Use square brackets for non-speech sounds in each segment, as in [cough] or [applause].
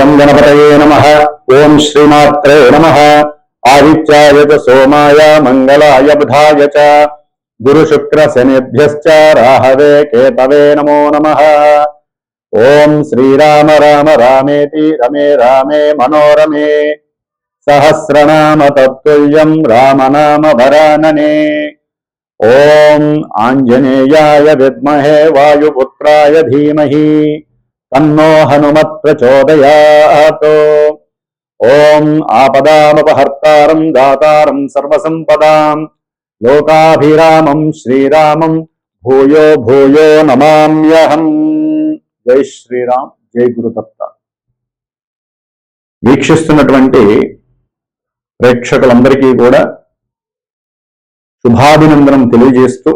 గం గణపతయే నమ. ఓం శ్రీమాత్రే నమ. ఆదిత్యాయ చ సోమాయ మంగళాయ బుధాయ చ. గురు శుక్ర శనిభ్యశ్చ రాహవే కేతవే నమో నమ. ఓం శ్రీరామ రామ రామేతి రమే రామే మనోరమే. సహస్రనామ తత్తుల్యం రామనామ వరాననే. ఓం ఆంజనేయాయ విద్మహే వాయుపుత్రాయ ధీమహి. తన్నో హనుమత్ ప్రచోదయాత్. ఓం ఆపదామపహర్తారం దాతారం సర్వసంపదాం. లోకాభిరామం శ్రీరామం భూయో భూయో నమామ్యహం. జై శ్రీరామ్ జై గురుదత్త వీక్షిస్తున్నటువంటి ప్రేక్షకులందరికీ కూడా శుభాభినందనం తెలియజేస్తూ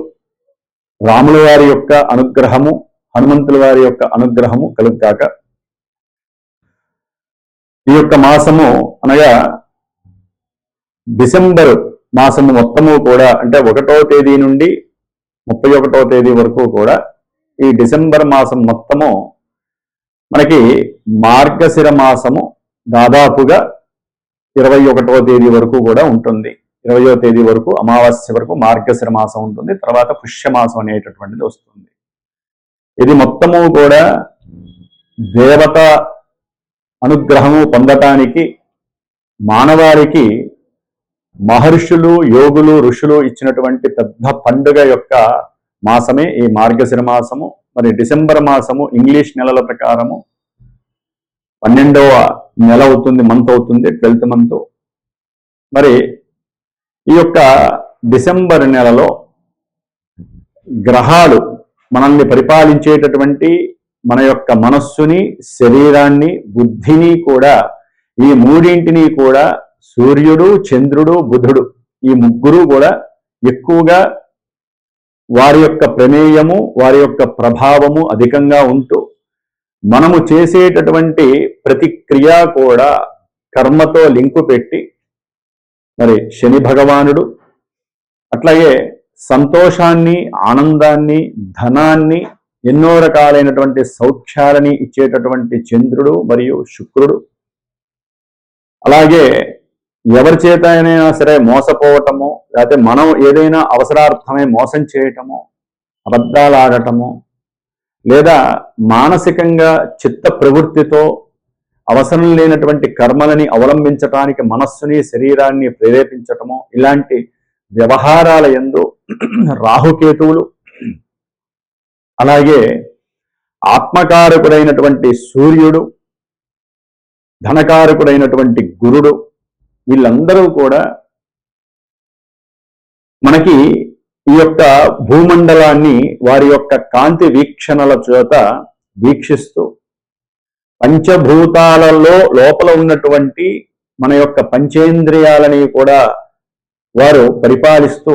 రాముల వారి యొక్క అనుగ్రహము హనుమంతుల వారి యొక్క అనుగ్రహము కలుగ్గాక. ఈ యొక్క మాసము అనగా డిసెంబర్ మాసము మొత్తము కూడా అంటే ఒకటో తేదీ నుండి ముప్పై ఒకటో తేదీ వరకు కూడా ఈ డిసెంబర్ మాసం మొత్తము మనకి మార్గశిర మాసము దాదాపుగా ఇరవై ఒకటో తేదీ వరకు కూడా ఉంటుంది. ఇరవయో తేదీ వరకు అమావాస్య వరకు మార్గశిర మాసం ఉంటుంది. తర్వాత పుష్యమాసం అనేటటువంటిది వస్తుంది. ఇది మొత్తము కూడా దేవత అనుగ్రహము పొందటానికి మానవారికి మహర్షులు యోగులు ఋషులు ఇచ్చినటువంటి పెద్ద పండుగ యొక్క మాసమే ఈ మార్గశిర మాసము మరి డిసెంబర్ మాసము ఇంగ్లీష్ నెలల ప్రకారము పన్నెండవ నెల అవుతుంది మంత్ అవుతుంది ట్వెల్త్ మంత్. మరి ఈ యొక్క డిసెంబర్ నెలలో గ్రహాలు మనల్ని పరిపాలించేటటువంటి మన యొక్క మనస్సుని శరీరాన్ని బుద్ధిని కూడా ఈ మూడింటిని కూడా సూర్యుడు చంద్రుడు బుధుడు ఈ ముగ్గురు కూడా ఎక్కువగా వారి యొక్క ప్రమేయము వారి యొక్క ప్రభావము అధికంగా ఉంటూ మనము చేసేటటువంటి ప్రతిక్రియ కూడా కర్మతో లింకు పెట్టి మరి శని భగవానుడు అట్లాగే సంతోషాన్ని ఆనందాన్ని ధనాన్ని ఎన్నో రకాలైనటువంటి సౌఖ్యాలని ఇచ్చేటటువంటి చంద్రుడు మరియు శుక్రుడు. అలాగే ఎవరి చేత అయినా సరే మోసపోవటము లేకపోతే మనం ఏదైనా అవసరార్థమై మోసం చేయటము అబద్ధాలు ఆడటము లేదా మానసికంగా చిత్త ప్రవృత్తితో అవసరం లేనటువంటి కర్మలని అవలంబించటానికి మనస్సుని శరీరాన్ని ప్రేరేపించటము ఇలాంటి వ్యవహారాల ఎందు రాహుకేతువులు. అలాగే ఆత్మకారకుడైనటువంటి సూర్యుడు ధనకారకుడైనటువంటి గురుడు వీళ్ళందరూ కూడా మనకి ఈ యొక్క భూమండలాన్ని వారి యొక్క కాంతి వీక్షణల చేత వీక్షిస్తూ పంచభూతాలలో లోపల ఉన్నటువంటి మన యొక్క పంచేంద్రియాలని కూడా వారు పరిపాలిస్తూ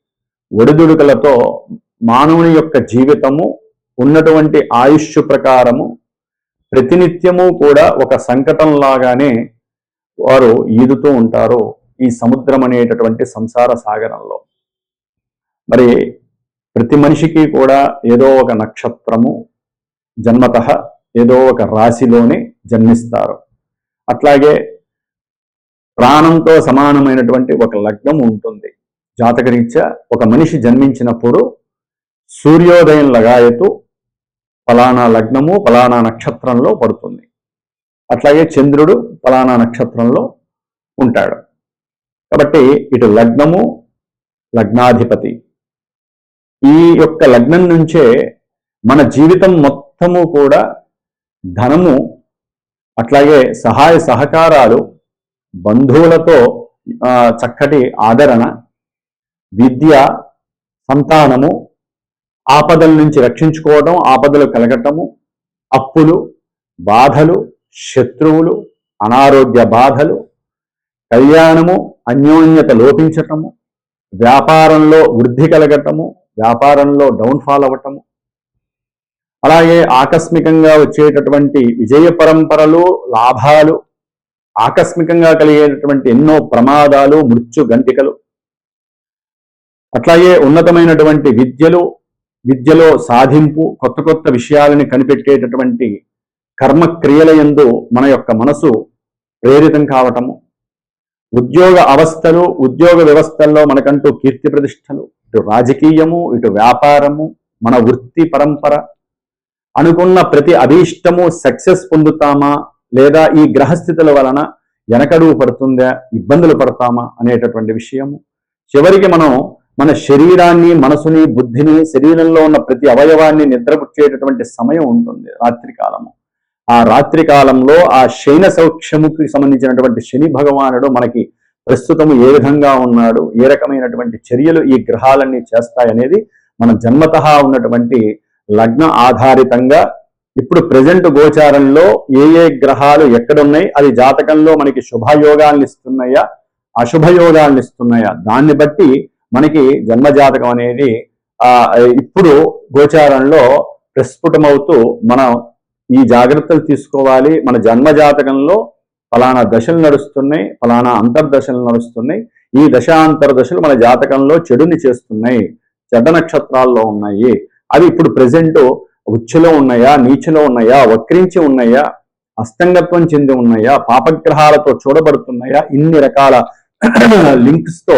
ఒడిదుడుకలతో మానవుని యొక్క జీవితము ఉన్నటువంటి ఆయుష్ ప్రకారము ప్రతినిత్యము కూడా ఒక సంకటం లాగానే వారు ఈదుతూ ఉంటారు ఈ సముద్రం అనేటటువంటి సంసార సాగరంలో. మరి ప్రతి మనిషికి కూడా ఏదో ఒక నక్షత్రము జన్మత ఏదో ఒక రాశిలోనే జన్మిస్తారు. అట్లాగే ప్రాణంతో సమానమైనటువంటి ఒక లగ్నం ఉంటుంది. జాతకరీత్యా ఒక మనిషి జన్మించినప్పుడు సూర్యోదయం లగాయతు ఫలానా లగ్నము ఫలానా నక్షత్రంలో పడుతుంది. అట్లాగే చంద్రుడు ఫలానా నక్షత్రంలో ఉంటాడు. కాబట్టి ఇటు లగ్నము లగ్నాధిపతి. ఈ యొక్క లగ్నం నుంచే మన జీవితం మొత్తము కూడా ధనము అట్లాగే సహాయ సహకారాలు బంధువులతో చక్కటి ఆదరణ విద్య సంతానము ఆపదల నుంచి రక్షించుకోవడం ఆపదలు కలగటము అప్పులు బాధలు శత్రువులు అనారోగ్య బాధలు కళ్యాణము అన్యోన్యత లోపించటము వ్యాపారంలో వృద్ధి కలగటము వ్యాపారంలో డౌన్ఫాల్ అవ్వటము. అలాగే ఆకస్మికంగా వచ్చేటటువంటి విజయ పరంపరలు లాభాలు ఆకస్మికంగా కలిగేటటువంటి ఎన్నో ప్రమాదాలు మృత్యు గంటికలు. అట్లాగే ఉన్నతమైనటువంటి విద్యలు విద్యలో సాధింపు కొత్త కొత్త విషయాలని కనిపెట్టేటటువంటి కర్మక్రియల ఎందు మన యొక్క మనసు ప్రేరితం కావటము. ఉద్యోగ అవస్థలు ఉద్యోగ వ్యవస్థల్లో మనకంటూ కీర్తి ప్రతిష్టలు. ఇటు రాజకీయము ఇటు వ్యాపారము మన వృత్తి పరంపర. అనుకున్న ప్రతి అభీష్టము సక్సెస్ పొందుతామా? లేదా ఈ గ్రహస్థితుల వలన వెనకడుగు పడుతుందా? ఇబ్బందులు పడతామా? అనేటటువంటి విషయము. చివరికి మనం మన శరీరాన్ని మనసుని బుద్ధిని శరీరంలో ఉన్న ప్రతి అవయవాన్ని నిద్రపుచ్చేటటువంటి సమయం ఉంటుంది రాత్రి కాలము. ఆ రాత్రి కాలంలో ఆ శయన సౌఖ్యముకి సంబంధించినటువంటి శని భగవానుడు మనకి ప్రస్తుతము ఏ విధంగా ఉన్నాడు ఏ రకమైనటువంటి చర్యలు ఈ గ్రహాలన్నీ చేస్తాయనేది మన జన్మత ఉన్నటువంటి లగ్న ఆధారితంగా ఇప్పుడు ప్రజెంట్ గోచారంలో ఏ ఏ గ్రహాలు ఎక్కడున్నాయి అది జాతకంలో మనకి శుభయోగాలను ఇస్తున్నాయా అశుభయోగాలను ఇస్తున్నాయా దాన్ని బట్టి మనకి జన్మజాతకం అనేది ఆ ఇప్పుడు గోచారంలో ప్రస్ఫుటమవుతూ మనం ఈ జాగ్రత్తలు తీసుకోవాలి. మన జన్మజాతకంలో ఫలానా దశలు నడుస్తున్నాయి ఫలానా అంతర్దశలు నడుస్తున్నాయి. ఈ దశాంతర దశలు మన జాతకంలో చెడుని చేస్తున్నాయి చెడ్డ నక్షత్రాల్లో ఉన్నాయి. అవి ఇప్పుడు ప్రజెంట్ ఉచ్చులో ఉన్నాయా నీచులో ఉన్నాయా వక్రించి ఉన్నాయా అస్తంగత్వం చెంది ఉన్నాయా పాపగ్రహాలతో చూడబడుతున్నాయా ఇన్ని రకాల [clears throat] లింక్స్తో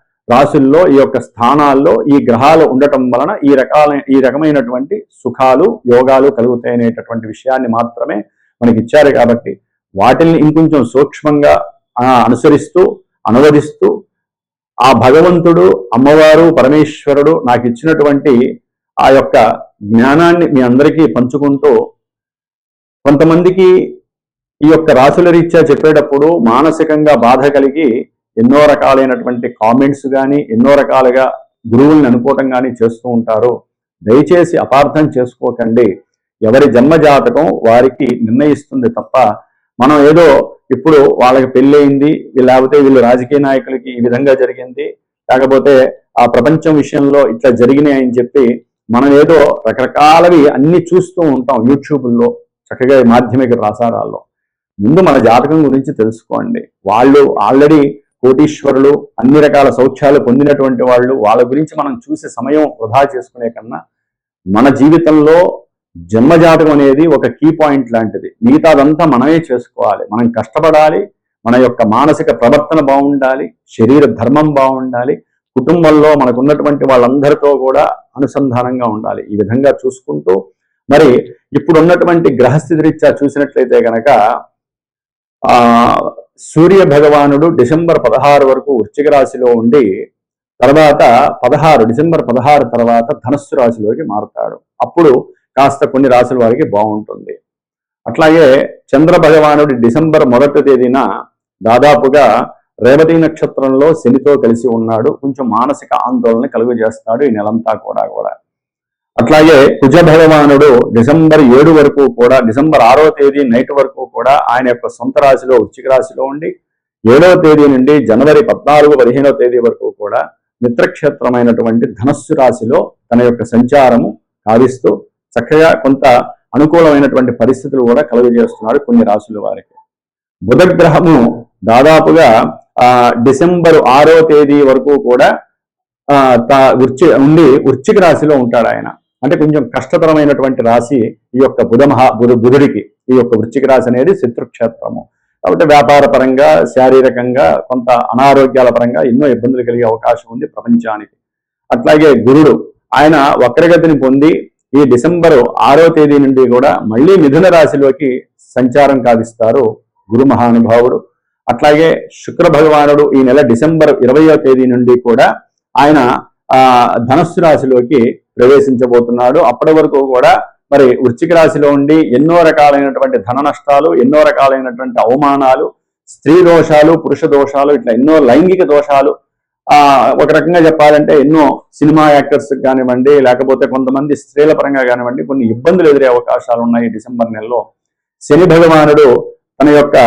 రాశుల్లో ఈ యొక్క స్థానాల్లో ఈ గ్రహాలు ఉండటం వలన ఈ రకాల ఈ రకమైనటువంటి సుఖాలు యోగాలు కలుగుతాయనేటటువంటి విషయాన్ని మాత్రమే మనకి ఇచ్చారు కాబట్టి వాటిని ఇంకొంచెం సూక్ష్మంగా అనుసరిస్తూ అనువదిస్తూ ఆ భగవంతుడు అమ్మవారు పరమేశ్వరుడు నాకు ఇచ్చినటువంటి ఆ యొక్క జ్ఞానాన్ని మీ అందరికీ పంచుకుంటూ కొంతమందికి ఈ యొక్క రాసుల రీత్యా చెప్పేటప్పుడు మానసికంగా బాధ కలిగి ఎన్నో రకాలైనటువంటి కామెంట్స్ కానీ ఎన్నో రకాలుగా గురువుల్ని అనుకోవటం కానీ చేస్తూ ఉంటారు దయచేసి అపార్థం చేసుకోకండి. ఎవరి జన్మ జాతకం వారికి నిర్ణయిస్తుంది తప్ప మనం ఏదో ఇప్పుడు వాళ్ళకి పెళ్ళయింది లేకపోతే వీళ్ళు రాజకీయ నాయకులకి ఈ విధంగా జరిగింది లేకపోతే ఆ ప్రపంచం విషయంలో ఇట్లా జరిగినాయి అని చెప్పి మనం ఏదో రకరకాలవి అన్ని చూస్తూ ఉంటాం యూట్యూబ్లో చక్కగా మాధ్యమిక ప్రసారాల్లో. ముందు మన జాతకం గురించి తెలుసుకోండి. వాళ్ళు ఆల్రెడీ కోటీశ్వరులు అన్ని రకాల సౌఖ్యాలు పొందినటువంటి వాళ్ళు వాళ్ళ గురించి మనం చూసే సమయం వృధా చేసుకునే కన్నా మన జీవితంలో జన్మజాతకం అనేది ఒక కీ పాయింట్ లాంటిది. మిగతాదంతా మనమే చేసుకోవాలి. మనం కష్టపడాలి. మన యొక్క మానసిక ప్రవర్తన బాగుండాలి. శరీర ధర్మం బాగుండాలి. కుటుంబంలో మనకున్నటువంటి వాళ్ళందరితో కూడా అనుసంధానంగా ఉండాలి. ఈ విధంగా చూసుకుంటూ మరి ఇప్పుడు ఉన్నటువంటి గ్రహస్థితి రీత్యా చూసినట్లయితే కనుక ఆ సూర్య భగవానుడు డిసెంబర్ పదహారు వరకు వృశ్చిక రాశిలో ఉండి తర్వాత పదహారు డిసెంబర్ పదహారు తర్వాత ధనస్సు రాశిలోకి మారుతాడు. అప్పుడు కాస్త కొన్ని రాశుల వారికి బాగుంటుంది. అట్లాగే చంద్ర భగవానుడి డిసెంబర్ మొదటి తేదీన దాదాపుగా రేవతి నక్షత్రంలో శనితో కలిసి ఉన్నాడు. కొంచెం మానసిక ఆందోళన కలుగజేస్తాడు ఈ నెలంతా కూడా కూడా. అట్లాగే కుజ భగవానుడు డిసెంబర్ ఏడు వరకు కూడా డిసెంబర్ ఆరో తేదీ నైట్ వరకు కూడా ఆయన యొక్క సొంత రాశిలో వృచ్చిక రాశిలో ఉండి ఏడవ తేదీ నుండి జనవరి పద్నాలుగు పదిహేనవ తేదీ వరకు కూడా మిత్రక్షేత్రమైనటువంటి ధనస్సు రాశిలో తన యొక్క సంచారము కావిస్తూ చక్కగా కొంత అనుకూలమైనటువంటి పరిస్థితులు కూడా కలుగజేస్తున్నాడు కొన్ని రాశుల వారికి. బుధగ్రహము దాదాపుగా ఆ డిసెంబర్ ఆరో తేదీ వరకు కూడా ఉండి వృచ్చిక రాశిలో ఉంటాడు ఆయన. అంటే కొంచెం కష్టతరమైనటువంటి రాశి ఈ యొక్క బుధ మహా బుధ బుధుడికి ఈ యొక్క వృచ్చిక రాశి అనేది శత్రుక్షేత్రము. కాబట్టి వ్యాపార పరంగా శారీరకంగా కొంత అనారోగ్యాల పరంగా ఎన్నో ఇబ్బందులు కలిగే అవకాశం ఉంది ప్రపంచానికి. అట్లాగే గురుడు ఆయన వక్రగతిని పొంది ఈ డిసెంబర్ ఆరో తేదీ నుండి కూడా మళ్ళీ మిథున రాశిలోకి సంచారం కావిస్తారు గురు మహానుభావుడు. అట్లాగే శుక్ర భగవానుడు ఈ నెల డిసెంబర్ ఇరవయో తేదీ నుండి కూడా ఆయన ఆ ధనస్సు రాశిలోకి ప్రవేశించబోతున్నాడు. అప్పటి వరకు కూడా మరి వృశ్చిక రాశిలో ఉండి ఎన్నో రకాలైనటువంటి ధన నష్టాలు ఎన్నో రకాలైనటువంటి అవమానాలు స్త్రీ దోషాలు పురుష దోషాలు ఇట్లా ఎన్నో లైంగిక దోషాలు. ఆ ఒక రకంగా చెప్పాలంటే ఎన్నో సినిమా యాక్టర్స్ కానివ్వండి లేకపోతే కొంతమంది స్త్రీల పరంగా కానివ్వండి కొన్ని ఇబ్బందులు ఎదురే అవకాశాలు ఉన్నాయి డిసెంబర్ నెలలో. శని భగవానుడు తన యొక్క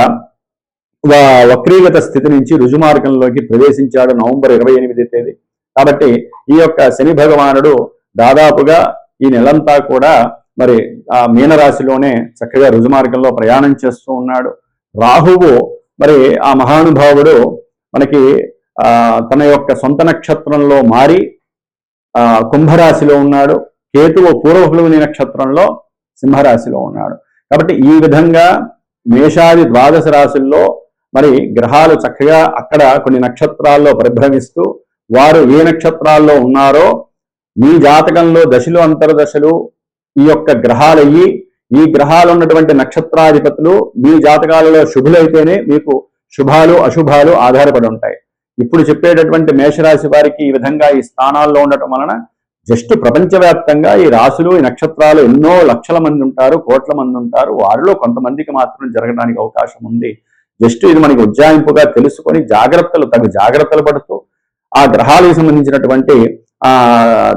వక్రీగత స్థితి నుంచి రుజుమార్గంలోకి ప్రవేశించాడు నవంబర్ ఇరవై ఎనిమిది తేదీ. కాబట్టి ఈ యొక్క శని భగవానుడు దాదాపుగా ఈ నెలంతా కూడా మరి ఆ మీనరాశిలోనే చక్కగా రుజుమార్గంలో ప్రయాణం చేస్తూ ఉన్నాడు. రాహువు మరి ఆ మహానుభావుడు మనకి ఆ తన యొక్క సొంత నక్షత్రంలో మారి ఆ కుంభరాశిలో ఉన్నాడు. కేతువు పూర్వహులుని నక్షత్రంలో సింహరాశిలో ఉన్నాడు. కాబట్టి ఈ విధంగా మేషాది ద్వాదశ రాశుల్లో మరి గ్రహాలు చక్కగా అక్కడ కొన్ని నక్షత్రాల్లో పరిభ్రమిస్తూ వారు ఏ నక్షత్రాల్లో ఉన్నారో మీ జాతకంలో దశలు అంతర్దశలు ఈ యొక్క గ్రహాలయ్యి ఈ గ్రహాలు ఉన్నటువంటి నక్షత్రాధిపతులు మీ జాతకాలలో శుభులైతేనే మీకు శుభాలు అశుభాలు ఆధారపడి ఉంటాయి. ఇప్పుడు చెప్పేటటువంటి మేషరాశి వారికి ఈ విధంగా ఈ స్థానాల్లో ఉండటం వలన జస్ట్ ప్రపంచవ్యాప్తంగా ఈ రాశులు ఈ నక్షత్రాలు ఎన్నో లక్షల మంది ఉంటారు కోట్ల మంది ఉంటారు. వారిలో కొంతమందికి మాత్రం జరగడానికి అవకాశం ఉంది. జస్ట్ ఇది మనకి ఉజ్జాయింపుగా తెలుసుకొని జాగ్రత్తలు తగు జాగ్రత్తలు పడుతూ ఆ గ్రహాలకు సంబంధించినటువంటి ఆ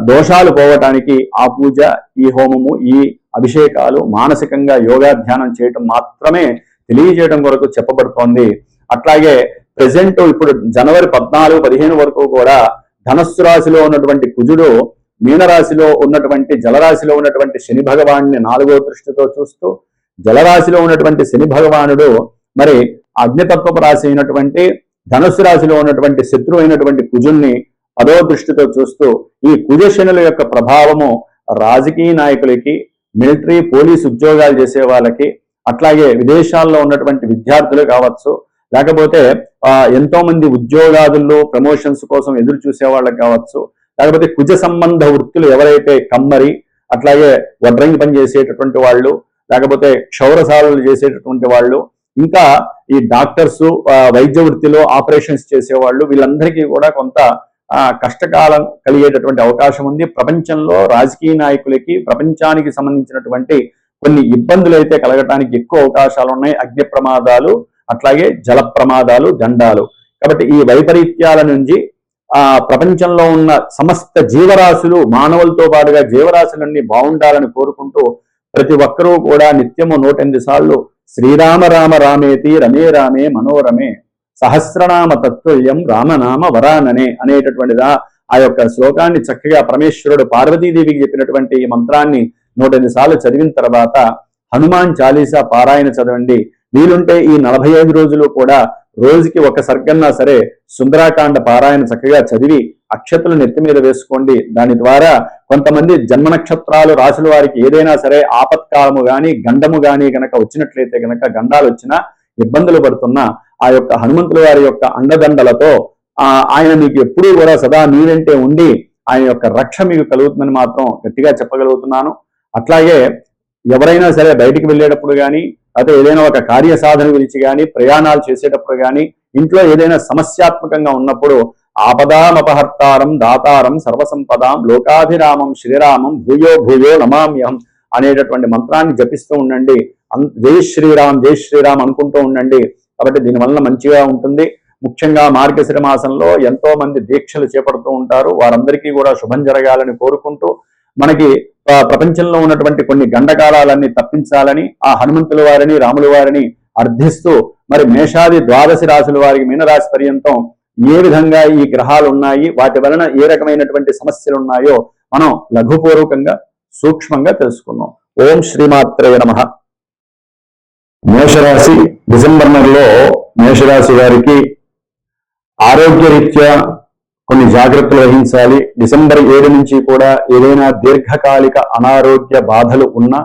దోషాలు పోవటానికి ఆ పూజ ఈ హోమము ఈ అభిషేకాలు మానసికంగా యోగాధ్యానం చేయటం మాత్రమే తెలియజేయడం కొరకు చెప్పబడుతోంది. అట్లాగే ప్రజెంట్ ఇప్పుడు జనవరి పద్నాలుగు పదిహేను వరకు కూడా ధనస్సు రాశిలో ఉన్నటువంటి కుజుడు మీనరాశిలో ఉన్నటువంటి జలరాశిలో ఉన్నటువంటి శని భగవాన్ని నాలుగో దృష్టితో చూస్తూ జలరాశిలో ఉన్నటువంటి శని భగవానుడు మరి అగ్నితత్వపు రాశి అయినటువంటి ధనుసు రాశిలో ఉన్నటువంటి శత్రువు అయినటువంటి కుజుణ్ణి అదో దృష్టితో చూస్తూ ఈ కుజశనుల యొక్క ప్రభావము రాజకీయ నాయకులకి మిలిటరీ పోలీస్ ఉద్యోగాలు చేసే వాళ్ళకి అట్లాగే విదేశాల్లో ఉన్నటువంటి విద్యార్థులు కావచ్చు లేకపోతే ఎంతో మంది ఉద్యోగాదుల్లో ప్రమోషన్స్ కోసం ఎదురు చూసే వాళ్ళకి కావచ్చు లేకపోతే కుజ సంబంధ వృత్తులు ఎవరైతే కమ్మరి అట్లాగే వడ్రంగి పని చేసేటటువంటి వాళ్ళు లేకపోతే క్షౌరసాలు చేసేటటువంటి వాళ్ళు ఇంకా ఈ డాక్టర్స్ వైద్య వృత్తిలో ఆపరేషన్స్ చేసేవాళ్ళు వీళ్ళందరికీ కూడా కొంత కష్టకాలం కలిగేటటువంటి అవకాశం ఉంది. ప్రపంచంలో రాజకీయ నాయకులకి ప్రపంచానికి సంబంధించినటువంటి కొన్ని ఇబ్బందులు అయితే కలగటానికి ఎక్కువ అవకాశాలు ఉన్నాయి. అగ్ని ప్రమాదాలు అట్లాగే జల ప్రమాదాలు గండాలు. కాబట్టి ఈ వైపరీత్యాల నుంచి ఆ ప్రపంచంలో ఉన్న సమస్త జీవరాశులు మానవులతో పాటుగా జీవరాశులన్నీ బాగుండాలని కోరుకుంటూ ప్రతి ఒక్కరూ కూడా నిత్యము నూటెనిమిది సార్లు శ్రీరామ రామ రామేతి రమే రామే మనోరమే సహస్రనామ తత్వల్యం రామనామ వరాననే అనేటటువంటిదా ఆ యొక్క శ్లోకాన్ని చక్కగా పరమేశ్వరుడు పార్వతీదేవికి చెప్పినటువంటి ఈ మంత్రాన్ని నూట సార్లు చదివిన తర్వాత హనుమాన్ చాలీసా పారాయణ చదవండి. వీలుంటే ఈ నలభై ఐదు రోజులు కూడా రోజుకి ఒక సర్గన్నా సరే సుందరాకాండ పారాయణ చక్కగా చదివి అక్షతలు నెత్తి మీద వేసుకోండి. దాని ద్వారా కొంతమంది జన్మ నక్షత్రాలు రాసుల వారికి ఏదైనా సరే ఆపత్కాలము గాని గండము గాని గనక వచ్చినట్లయితే గనక గండాలు వచ్చినా ఇబ్బందులు పడుతున్నా ఆ యొక్క హనుమంతుల వారి యొక్క అండదండలతో ఆ ఆయన మీకు ఎప్పుడూ కూడా సదా మీరంటే ఉండి ఆయన యొక్క రక్ష మీకు కలుగుతుందని మాత్రం గట్టిగా చెప్పగలుగుతున్నాను. అట్లాగే ఎవరైనా సరే బయటికి వెళ్ళేటప్పుడు కానీ అయితే ఏదైనా ఒక కార్య సాధన గురించి కానీ ప్రయాణాలు చేసేటప్పుడు కానీ ఇంట్లో ఏదైనా సమస్యాత్మకంగా ఉన్నప్పుడు ఆపదామపహర్తారం దాతారం సర్వసంపదాం లోకాభిరామం శ్రీరామం భూయో భూయో నమామ్యం అనేటటువంటి మంత్రాన్ని జపిస్తూ ఉండండి. జై శ్రీరామ్ జై శ్రీరామ్ అనుకుంటూ ఉండండి. కాబట్టి దీనివల్ల మంచిగా ఉంటుంది. ముఖ్యంగా మార్గశిర మాసంలో ఎంతో మంది దీక్షలు చేపడుతూ ఉంటారు. వారందరికీ కూడా శుభం జరగాలని కోరుకుంటూ మనకి ప్రపంచంలో ఉన్నటువంటి కొన్ని గండకాలాలన్నీ తప్పించాలని ఆ హనుమంతుల వారిని రాముల వారిని అర్థిస్తూ మరి మేషాది ద్వాదశి రాశుల వారికి మీనరాశి పర్యంతం ఏ విధంగా ఈ గ్రహాలు ఉన్నాయి వాటి వలన ఏ రకమైనటువంటి సమస్యలు ఉన్నాయో మనం లఘుపూర్వకంగా సూక్ష్మంగా తెలుసుకున్నాం. ఓం శ్రీమాత్రయ నమ. మేషరాశి డిసెంబర్ నెలలో మేషరాశి వారికి ఆరోగ్యరీత్యా కొన్ని జాగ్రత్తలు వహించాలి. డిసెంబర్ ఏడు నుంచి కూడా ఏదైనా దీర్ఘకాలిక అనారోగ్య బాధలు ఉన్నా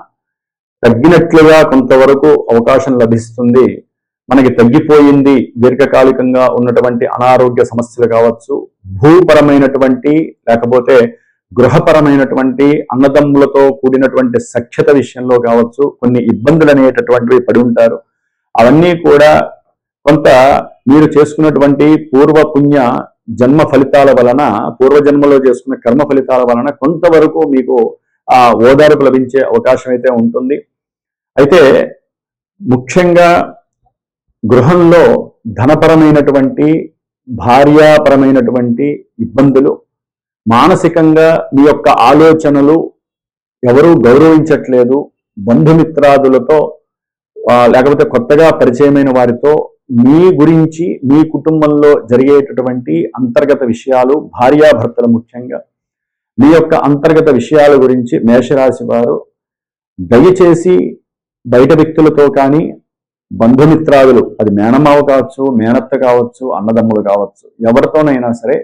తగ్గినట్లుగా కొంతవరకు అవకాశం లభిస్తుంది. మనకి తగ్గిపోయింది దీర్ఘకాలికంగా ఉన్నటువంటి అనారోగ్య సమస్యలు కావచ్చు భూపరమైనటువంటి లేకపోతే గృహపరమైనటువంటి అన్నదమ్ములతో కూడినటువంటి సఖ్యత విషయంలో కావచ్చు కొన్ని ఇబ్బందులు అనేటటువంటివి పడి ఉంటారు. అవన్నీ కూడా కొంత మీరు చేసుకున్నటువంటి పూర్వపుణ్య జన్మ ఫలితాల వలన పూర్వజన్మలో చేసుకున్న కర్మ ఫలితాల వలన కొంతవరకు మీకు ఆ ఓదార్పు లభించే అవకాశం అయితే ఉంటుంది. అయితే ముఖ్యంగా గృహంలో ధనపరమైనటువంటి భార్యాపరమైనటువంటి ఇబ్బందులు మానసికంగా మీ యొక్క ఆలోచనలు ఎవరూ గౌరవించట్లేదు బంధుమిత్రాదులతో లేకపోతే కొత్తగా పరిచయమైన వారితో మీ గురించి మీ కుటుంబంలో జరిగేటటువంటి అంతర్గత విషయాలు భార్యాభర్తలు ముఖ్యంగా మీ యొక్క అంతర్గత విషయాల గురించి మేషరాశి వారు దయచేసి బయట వ్యక్తులతో కానీ బంధుమిత్రాదులు అది మేనమావ కావచ్చు మేనత్త కావచ్చు అన్నదమ్ములు కావచ్చు ఎవరితోనైనా సరే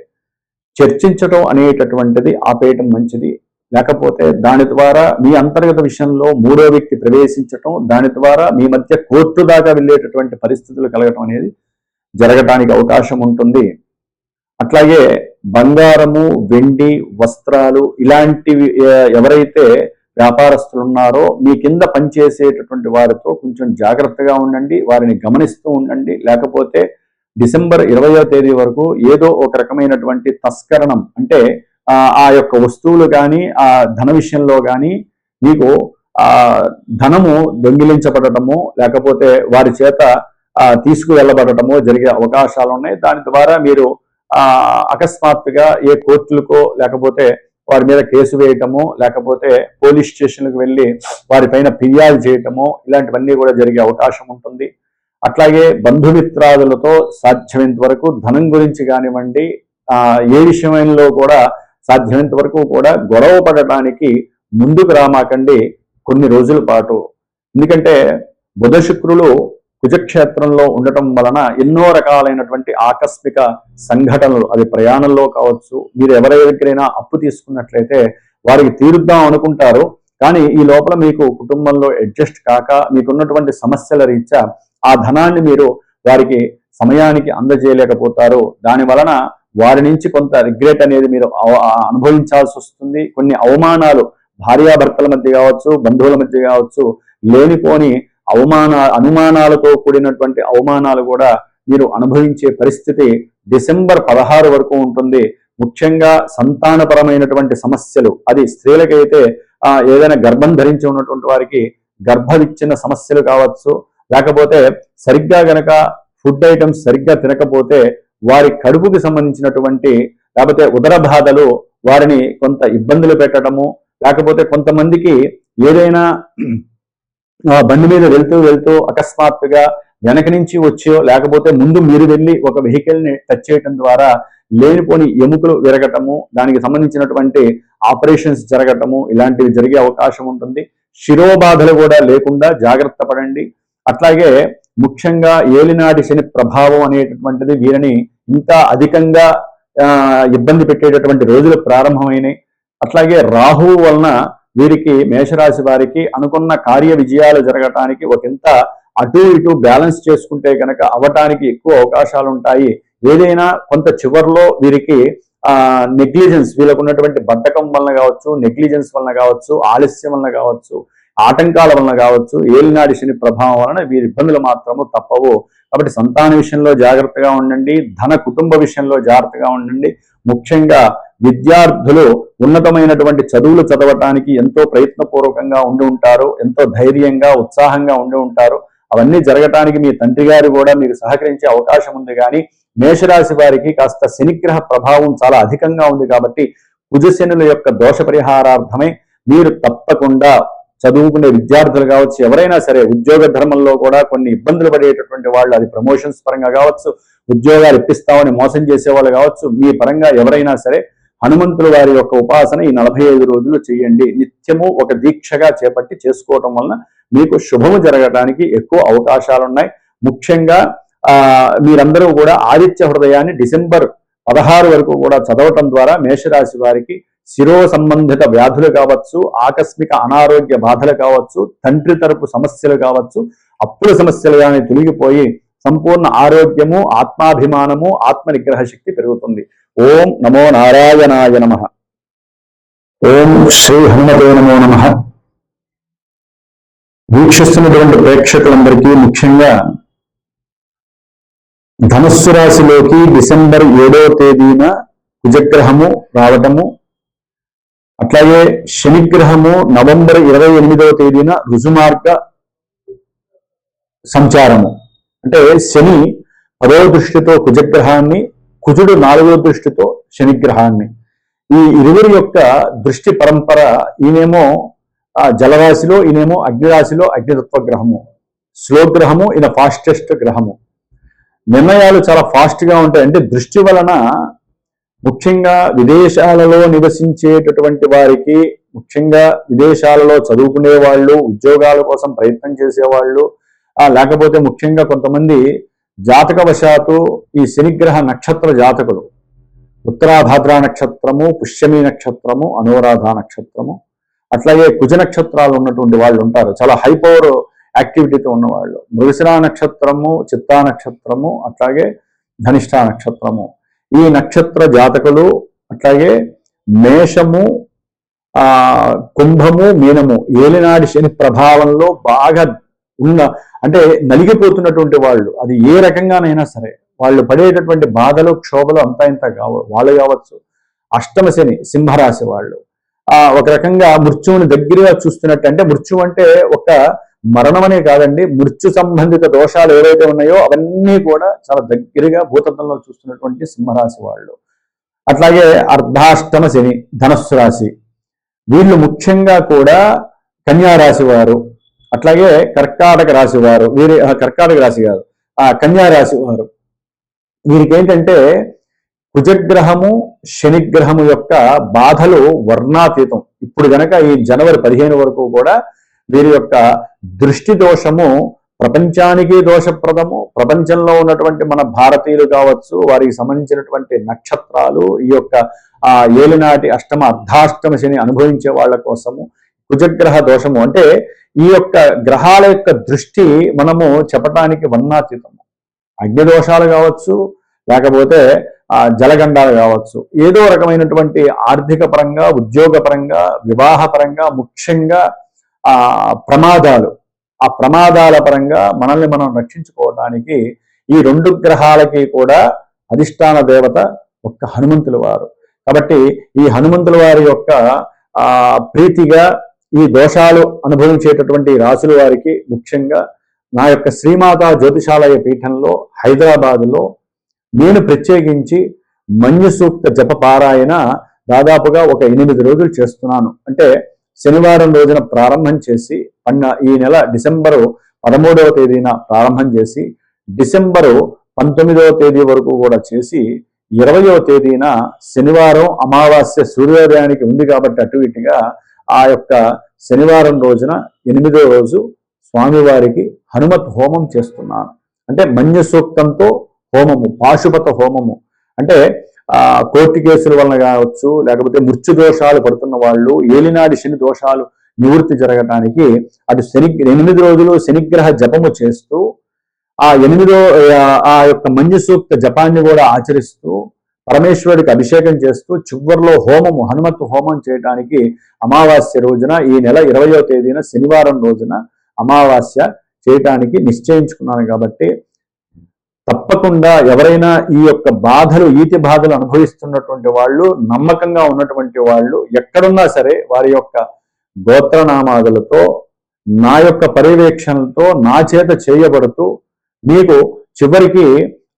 చర్చించటం అనేటటువంటిది ఆపేయటం మంచిది. లేకపోతే దాని ద్వారా మీ అంతర్గత విషయంలో మూడో వ్యక్తి ప్రవేశించటం దాని ద్వారా మీ మధ్య కోర్టు దాకా వెళ్ళేటటువంటి పరిస్థితులు కలగటం అనేది జరగటానికి అవకాశం ఉంటుంది. అట్లాగే బంగారము వెండి వస్త్రాలు ఇలాంటివి ఎవరైతే వ్యాపారస్తులు ఉన్నారో మీ కింద పనిచేసేటటువంటి వారితో కొంచెం జాగ్రత్తగా ఉండండి వారిని గమనిస్తూ ఉండండి. లేకపోతే డిసెంబర్ ఇరవయో తేదీ వరకు ఏదో ఒక రకమైనటువంటి తస్కరణం అంటే ఆ యొక్క వస్తువులు కానీ ఆ ధన విషయంలో కానీ మీకు ఆ ధనము దొంగిలించబడటము లేకపోతే వారి చేత తీసుకువెళ్ళబడటము జరిగే అవకాశాలు ఉన్నాయి దాని ద్వారా మీరు ఆ అకస్మాత్తుగా ఏ కోర్టులకో లేకపోతే వారి మీద కేసు వేయటము లేకపోతే పోలీస్ స్టేషన్లకు వెళ్ళి వారిపైన ఫిర్యాదు చేయటము ఇలాంటివన్నీ కూడా జరిగే అవకాశం ఉంటుంది. అట్లాగే బంధుమిత్రాదులతో సాధ్యమైనంత వరకు ధనం గురించి కానివ్వండి ఏ విషయంలో కూడా సాధ్యమైనంత వరకు కూడా గొడవ పడటానికి ముందుకు రామాకండి కొన్ని రోజుల పాటు. ఎందుకంటే బుధ శుక్రులు కుజక్షేత్రంలో ఉండటం వలన ఎన్నో రకాలైనటువంటి ఆకస్మిక సంఘటనలు అది ప్రయాణంలో కావచ్చు మీరు ఎవరి దగ్గరైనా అప్పు తీసుకున్నట్లయితే వారికి తీరుద్దాం అనుకుంటారు. కానీ ఈ లోపల మీకు కుటుంబంలో అడ్జస్ట్ కాక మీకున్నటువంటి సమస్యల రీత్యా ఆ ధనాన్ని మీరు వారికి సమయానికి అందజేయలేకపోతారు. దాని వలన వారి నుంచి కొంత రిగ్రెట్ అనేది మీరు అనుభవించాల్సి వస్తుంది. కొన్ని అవమానాలు భార్యాభర్తల మధ్య కావచ్చు బంధువుల మధ్య కావచ్చు లేనిపోని అవమాన అనుమానాలతో కూడినటువంటి అవమానాలు కూడా మీరు అనుభవించే పరిస్థితి డిసెంబర్ పదహారు వరకు ఉంటుంది. ముఖ్యంగా సంతానపరమైనటువంటి సమస్యలు. అది స్త్రీలకైతే ఏదైనా గర్భం ధరించి ఉన్నటువంటి వారికి గర్భవిచ్చిన సమస్యలు కావచ్చు. లేకపోతే సరిగ్గా గనక ఫుడ్ ఐటమ్స్ సరిగ్గా తినకపోతే వారి కడుపుకి సంబంధించినటువంటి లేకపోతే ఉదర బాధలు వారిని కొంత ఇబ్బందులు పెట్టడము. లేకపోతే కొంతమందికి ఏదైనా బండి మీద వెళ్తూ వెళ్తూ అకస్మాత్తుగా వెనక నుంచి వచ్చో లేకపోతే ముందు మీరు వెళ్ళి ఒక వెహికల్ని టచ్ చేయటం ద్వారా లేనిపోని ఎముకలు విరగటము దానికి సంబంధించినటువంటి ఆపరేషన్స్ జరగటము ఇలాంటివి జరిగే అవకాశం ఉంటుంది. శిరోబాధలు కూడా లేకుండా జాగ్రత్త పడండి. అట్లాగే ముఖ్యంగా ఏలినాటి శని ప్రభావం అనేటటువంటిది వీరిని ఇంకా అధికంగా ఇబ్బంది పెట్టేటటువంటి రోజులు ప్రారంభమైనాయి. అట్లాగే రాహువు వలన వీరికి మేషరాశి వారికి అనుకున్న కార్య విజయాలు జరగటానికి ఒకంత అటు ఇటు బ్యాలెన్స్ చేసుకుంటే కనుక అవటానికి ఎక్కువ అవకాశాలు ఉంటాయి. ఏదైనా కొంత చివరిలో వీరికి ఆ నెగ్లిజెన్స్ వీళ్ళకు ఉన్నటువంటి బద్ధకం వలన కావచ్చు నెగ్లిజెన్స్ వలన కావచ్చు ఆలస్యం వలన కావచ్చు ఆటంకాల వలన కావచ్చు ఏలినాడి శని ప్రభావం వలన వీరి ఇబ్బందులు మాత్రము తప్పవు. కాబట్టి సంతాన విషయంలో జాగ్రత్తగా ఉండండి. ధన కుటుంబ విషయంలో జాగ్రత్తగా ఉండండి. ముఖ్యంగా విద్యార్థులు ఉన్నతమైనటువంటి చదువులు చదవటానికి ఎంతో ప్రయత్నపూర్వకంగా ఉండి ఉంటారు ఎంతో ధైర్యంగా ఉత్సాహంగా ఉండి ఉంటారు. అవన్నీ జరగటానికి మీ తండ్రి గారు కూడా మీరు సహకరించే అవకాశం ఉంది కానీ మేషరాశి వారికి కాస్త శనిగ్రహ ప్రభావం చాలా అధికంగా ఉంది కాబట్టి కుజశనుల యొక్క దోష పరిహారార్థమై మీరు తప్పకుండా చదువుకునే విద్యార్థులు కావచ్చు ఎవరైనా సరే ఉద్యోగ ధర్మంలో కూడా కొన్ని ఇబ్బందులు పడేటటువంటి వాళ్ళు అది ప్రమోషన్స్ పరంగా కావచ్చు ఉద్యోగాలు ఇప్పిస్తామని మోసం చేసే వాళ్ళు కావచ్చు మీ పరంగా ఎవరైనా సరే హనుమంతుల వారి యొక్క ఉపాసన ఈ నలభై ఐదు రోజులు చేయండి. నిత్యము ఒక దీక్షగా చేపట్టి చేసుకోవటం వలన మీకు శుభము జరగడానికి ఎక్కువ అవకాశాలు ఉన్నాయి ముఖ్యంగా ఆ మీరందరూ కూడా ఆదిత్య హృదయాన్ని డిసెంబర్ పదహారు వరకు కూడా చదవటం ద్వారా మేషరాశి వారికి శిరో సంబంధిత వ్యాధులు కావచ్చు ఆకస్మిక అనారోగ్య బాధలు కావచ్చు తండ్రి తరపు సమస్యలు కావచ్చు అప్పుల సమస్యలు కానీ తొలగిపోయి సంపూర్ణ ఆరోగ్యము ఆత్మాభిమానము ఆత్మ నిగ్రహ శక్తి పెరుగుతుంది. ఓం నమో నారాయణాయ నమ. ఓం శ్రీ హనుమతే నమో నమ. వీక్షిస్తున్నటువంటి ప్రేక్షకులందరికీ ముఖ్యంగా ధనుస్సు రాశిలోకి డిసెంబర్ ఏడవ తేదీన కుజగ్రహము రావటము అట్లాగే శనిగ్రహము నవంబర్ ఇరవై ఎనిమిదవ తేదీన రుజుమార్గ సంచారము. అంటే శని పదవ దృష్టితో కుజగ్రహాన్ని కుజుడు నాలుగవ దృష్టితో శనిగ్రహాన్ని. ఈ ఇరువురి యొక్క దృష్టి పరంపర ఈయనేమో జలరాశిలో ఈయనేమో అగ్నిరాశిలో అగ్నితత్వ గ్రహము. స్లో గ్రహము ఈయన ఫాస్టెస్ట్ గ్రహము. నిర్ణయాలు చాలా ఫాస్ట్గా ఉంటాయి. అంటే దృష్టి వలన ముఖ్యంగా విదేశాలలో నివసించేటటువంటి వారికి ముఖ్యంగా విదేశాలలో చదువుకునే వాళ్ళు ఉద్యోగాల కోసం ప్రయత్నం చేసేవాళ్ళు లేకపోతే ముఖ్యంగా కొంతమంది జాతకవశాత్తు ఈ శనిగ్రహ నక్షత్ర జాతకులు. ఉత్తరాభాద్ర నక్షత్రము పుష్యమి నక్షత్రము అనురాధ నక్షత్రము. అట్లాగే కుజ నక్షత్రాలు ఉన్నటువంటి వాళ్ళు ఉంటారు. చాలా హై పవర్ యాక్టివిటీతో ఉన్నవాళ్ళు. మృగశిరా నక్షత్రము చిత్తా నక్షత్రము అట్లాగే ధనిష్ట నక్షత్రము. ఈ నక్షత్ర జాతకులు అట్లాగే మేషము ఆ కుంభము మీనము ఏలినాడి శని ప్రభావంలో బాగా ఉన్న అంటే నలిగిపోతున్నటువంటి వాళ్ళు అది ఏ రకంగానైనా సరే వాళ్ళు పడేటటువంటి బాధలు క్షోభలు అంతా ఇంత కావ వాళ్ళు కావచ్చు. అష్టమ శని సింహరాశి వాళ్ళు. ఆ ఒక రకంగా మృత్యువుని దగ్గరగా చూస్తున్నట్టు అంటే మృత్యు అంటే ఒక మరణం అనే కాదండి మృత్యు సంబంధిత దోషాలు ఏవైతే ఉన్నాయో అవన్నీ కూడా చాలా దగ్గరగా భూతత్వంలో చూస్తున్నటువంటి సింహరాశి వాళ్ళు. అట్లాగే అర్ధాష్టమ శని ధనస్సు రాశి. వీళ్ళు ముఖ్యంగా కూడా కన్యారాశి వారు అట్లాగే కర్కాటక రాశి వారు వీరి కర్కాటక రాశి కాదు ఆ కన్యా రాశి వారు వీరికి ఏంటంటే కుజగ్రహము శనిగ్రహము యొక్క బాధలు వర్ణాతీతం. ఇప్పుడు గనక ఈ జనవరి పదిహేను వరకు కూడా వీరి యొక్క దృష్టి దోషము ప్రపంచానికి దోషప్రదము ప్రపంచంలో ఉన్నటువంటి మన భారతీయులు కావచ్చు వారికి సంబంధించినటువంటి నక్షత్రాలు ఈ యొక్క ఆ ఏలినాటి అష్టమ అర్ధాష్టమ శని అనుభవించే వాళ్ళ కోసము కుజగ్రహ దోషము. అంటే ఈ యొక్క గ్రహాల యొక్క దృష్టి మనము చెప్పటానికి వర్ణాతీతము అగ్నిదోషాలు కావచ్చు లేకపోతే జలగండాలు కావచ్చు. ఏదో రకమైనటువంటి ఆర్థిక పరంగా ఉద్యోగ పరంగా వివాహ పరంగా ముఖ్యంగా ఆ ప్రమాదాలు. ఆ ప్రమాదాల పరంగా మనల్ని మనం రక్షించుకోవడానికి ఈ రెండు గ్రహాలకి కూడా అధిష్టాన దేవత ఒక్క హనుమంతుల వారు. కాబట్టి ఈ హనుమంతుల వారి యొక్క ఆ ప్రీతిగా ఈ దోషాలు అనుభవించేటటువంటి రాసుల వారికి ముఖ్యంగా నా యొక్క శ్రీమాత జ్యోతిషాలయ పీఠంలో హైదరాబాదులో నేను ప్రత్యేకించి మన్యు సూక్త జప పారాయణ దాదాపుగా ఒక ఎనిమిది రోజులు చేస్తున్నాను. అంటే శనివారం రోజున ప్రారంభం చేసి పన్న ఈ నెల డిసెంబరు పదమూడవ తేదీన ప్రారంభం చేసి డిసెంబరు పంతొమ్మిదవ తేదీ వరకు కూడా చేసి ఇరవయవ తేదీన శనివారం అమావాస్య సూర్యోదయానికి ఉంది కాబట్టి అటు ఇటుగా ఆ యొక్క శనివారం రోజున ఎనిమిదో రోజు స్వామివారికి హనుమత్ హోమం చేస్తున్నాను. అంటే మన్య సూక్తంతో హోమము పాశుపత హోమము. అంటే కోర్టు కేసుల వలన కావచ్చు లేకపోతే మృత్యు దోషాలు పడుతున్న వాళ్ళు ఏలినాడి శని దోషాలు నివృత్తి జరగటానికి అటు శని ఎనిమిది రోజులు శనిగ్రహ జపము చేస్తూ ఆ ఎనిమిదో ఆ యొక్క మంజు సూక్త జపాన్ని కూడా ఆచరిస్తూ పరమేశ్వరుడికి అభిషేకం చేస్తూ చివరిలో హోమము హనుమత్ హోమం చేయడానికి అమావాస్య రోజున ఈ నెల ఇరవయో తేదీన శనివారం రోజున అమావాస్య చేయటానికి నిశ్చయించుకున్నాను కాబట్టి తప్పకుండా ఎవరైనా ఈ యొక్క బాధలు ఈతి బాధలు అనుభవిస్తున్నటువంటి వాళ్ళు నమ్మకంగా ఉన్నటువంటి వాళ్ళు ఎక్కడున్నా సరే వారి యొక్క గోత్రనామాదులతో నా యొక్క పర్యవేక్షణతో నా చేత చేయబడుతూ మీకు చివరికి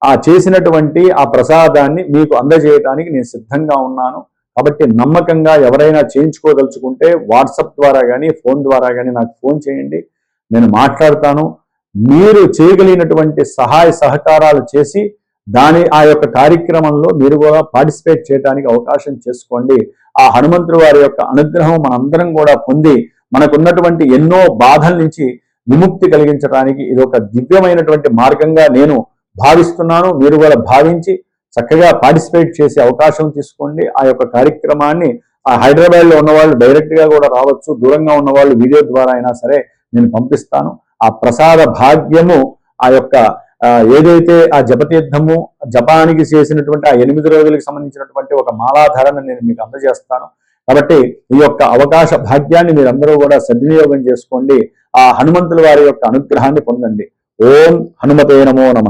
ఆ చేసినటువంటి ఆ ప్రసాదాన్ని మీకు అందజేయడానికి నేను సిద్ధంగా ఉన్నాను. కాబట్టి నమ్మకంగా ఎవరైనా చేయించుకోదలుచుకుంటే వాట్సాప్ ద్వారా కానీ ఫోన్ ద్వారా కానీ నాకు ఫోన్ చేయండి. నేను మాట్లాడతాను. మీరు చేయగలిగినటువంటి సహాయ సహకారాలు చేసి దాని ఆ యొక్క కార్యక్రమంలో మీరు కూడా పార్టిసిపేట్ చేయడానికి అవకాశం చేసుకోండి. ఆ హనుమంతుడు వారి యొక్క అనుగ్రహం మనందరం కూడా పొంది మనకున్నటువంటి ఎన్నో బాధల నుంచి విముక్తి కలిగించడానికి ఇది ఒక దివ్యమైనటువంటి మార్గంగా నేను భావిస్తున్నాను మీరు కూడా భావించి చక్కగా పార్టిసిపేట్ చేసే అవకాశం తీసుకోండి. ఆ యొక్క కార్యక్రమాన్ని ఆ హైదరాబాద్లో ఉన్న వాళ్ళు కూడా రావచ్చు దూరంగా ఉన్న వాళ్ళు వీడియో ద్వారా అయినా సరే నేను పంపిస్తాను. ఆ ప్రసాద భాగ్యము ఆ యొక్క ఏదైతే ఆ జపతీర్థము జపానికి చేసినటువంటి ఆ ఎనిమిది రోజులకు సంబంధించినటువంటి ఒక మాలాధారణ నేను మీకు అందజేస్తాను. కాబట్టి ఈ యొక్క అవకాశ భాగ్యాన్ని మీరందరూ కూడా సద్వినియోగం చేసుకోండి. ఆ హనుమంతుల వారి యొక్క అనుగ్రహాన్ని పొందండి. ఓం హనుమతే నమో నమ.